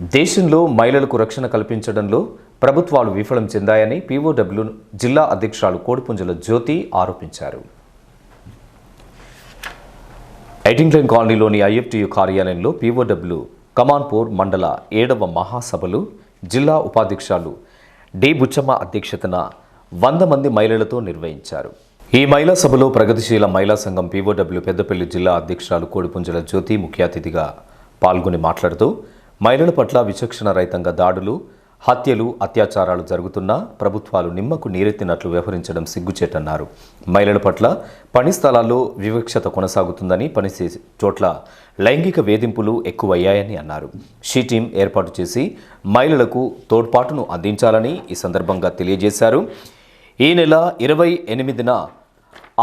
దేశంలో మహిళలకు రక్షణ కల్పించడంలో ప్రభుత్వాలు విఫలం చెందాయని పీఓడబ్ల్యూ జిల్లా అధ్యక్షురాలు కోడిపుంజల జ్యోతి ఆరోపించారు. ఎయిటింగ్లైన్ కాలనీలోని ఐఎఫ్టియు కార్యాలయంలో పీఓడబ్ల్యూ కమాన్పూర్ మండల ఏడవ మహాసభలు జిల్లా ఉపాధ్యక్షులు డి బుచ్చమ్మ అధ్యక్షతన వంద మంది మహిళలతో నిర్వహించారు. ఈ మహిళా సభలో ప్రగతిశీల మహిళా సంఘం పీఓడబ్ల్యూ పెద్దపల్లి జిల్లా అధ్యక్షురాలు కోడిపుంజల జ్యోతి ముఖ్య అతిథిగా పాల్గొని మాట్లాడుతూ మహిళల పట్ల విచక్షణ రహితంగా దాడులు హత్యలు అత్యాచారాలు జరుగుతున్నా ప్రభుత్వాలు నిమ్మకు నీరెత్తినట్లు వ్యవహరించడం సిగ్గుచేటన్నారు. మహిళల పట్ల పని స్థలాల్లో వివక్షత కొనసాగుతుందని పని చేసే చోట్ల లైంగిక వేధింపులు ఎక్కువయ్యాయని అన్నారు. షీ టీం ఏర్పాటు చేసి మహిళలకు తోడ్పాటును అందించాలని ఈ సందర్భంగా తెలియజేశారు. ఈ నెల ఇరవై ఎనిమిదిన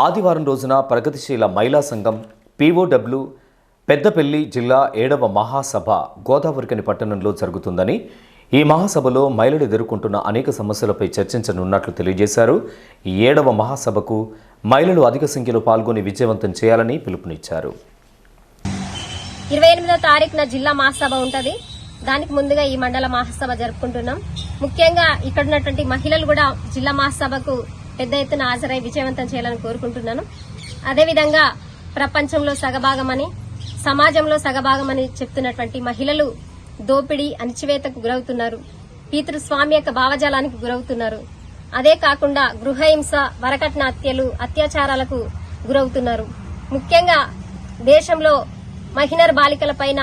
ఆదివారం రోజున ప్రగతిశీల మహిళా సంఘం పీఓడబ్ల్యూ పెద్దపల్లి జిల్లా ఏడవ మహాసభ గోదావరికని పట్టణంలో జరుగుతుందని ఈ మహాసభలో మహిళలు ఎదుర్కొంటున్న అనేక సమస్యలపై చర్చించనున్నట్లు తెలియజేశారు. ఈ ఏడవ మహాసభకు మహిళలు అధిక సంఖ్యలో పాల్గొని విజయవంతం చేయాలని పిలుపునిచ్చారు. ఇరవై ఎనిమిదో తారీఖున జిల్లా మహాసభ ఉంటుంది. దానికి ముందుగా ఈ మండల మహాసభ జరుపుకుంటున్నాం. ముఖ్యంగా ఇక్కడ ఉన్నటువంటి మహిళలు కూడా జిల్లా మహాసభకు పెద్ద ఎత్తున హాజరై విజయవంతం చేయాలని కోరుకుంటున్నాను. అదేవిధంగా ప్రపంచంలో సగభాగమని సమాజంలో సగభాగమని చెప్తున్నటువంటి మహిళలు దోపిడీ అణిచివేతకు గురవుతున్నారు. పితృస్వామి యొక్క భావజాలానికి గురవుతున్నారు. అదే కాకుండా గృహహింస వరకట్న హత్యలు అత్యాచారాలకు గురవుతున్నారు. ముఖ్యంగా దేశంలో మహిళర్ బాలికల పైన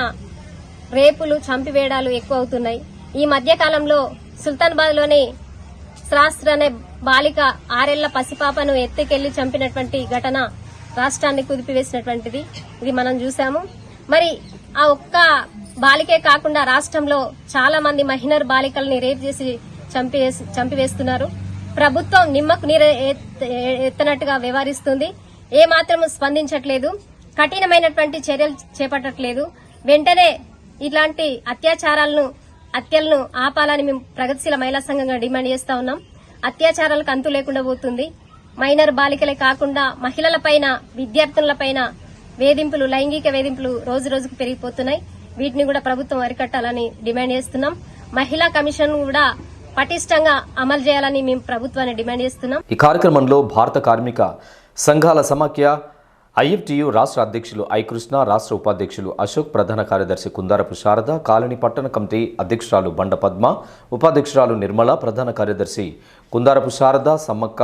రేపులు చంపివేయడాలు ఎక్కువ అవుతున్నాయి ఈ మధ్యకాలంలో సుల్తాన్బాద్లోని లోని శాస్త్ర అనే బాలిక ఆరేళ్ళ పసిపాపను ఎత్తుకెళ్ళి చంపినటువంటి ఘటన రాష్ట్రాన్ని కుదిపివేసినటువంటిది ఇది మనం చూసాము మరి ఆ ఒక్క బాలికే కాకుండా రాష్ట్రంలో చాలా మంది మహిళర్ బాలికల్ని రేప్ చేసి చంపివేసి చంపివేస్తున్నారు. ప్రభుత్వం నిమ్మకు నీరు ఎత్తనట్టుగా వ్యవహరిస్తుంది. ఏ మాత్రం స్పందించట్లేదు. కఠినమైనటువంటి చర్యలు చేపట్టట్లేదు. వెంటనే ఇలాంటి అత్యాచారాలను హత్యలను ఆపాలని మేము ప్రగతిశీల మహిళా సంఘంగా డిమాండ్ చేస్తా ఉన్నాం. అత్యాచారాలకు అంతు లేకుండా పోతుంది. మైనర్ బాలికలే కాకుండా మహిళలపైన విద్యార్థులపైన వేధింపులు లైంగిక వేధింపులు రోజు రోజుకు పెరిగిపోతున్నాయి. వీటిని కూడా ప్రభుత్వం అరికట్టాలని డిమాండ్ చేస్తున్నాం. మహిళా కమిషన్ కూడా పటిష్టంగా అమలు చేయాలని మేము ప్రభుత్వాన్ని డిమాండ్ చేస్తున్నాం. ఈ కార్యక్రమంలో భారత కార్మిక సంఘాల సమాఖ్య ఐఎఫ్టియు రాష్ట్ర అధ్యక్షులు ఐ కృష్ణ రాష్ట్ర ఉపాధ్యక్షులు అశోక్ ప్రధాన కార్యదర్శి కుందారపు శారద కాలనీ పట్టణ కమిటీ అధ్యక్షురాలు బండ పద్మ ఉపాధ్యక్షురాలు నిర్మల ప్రధాన కార్యదర్శి కుందారపు శారద సమ్మక్క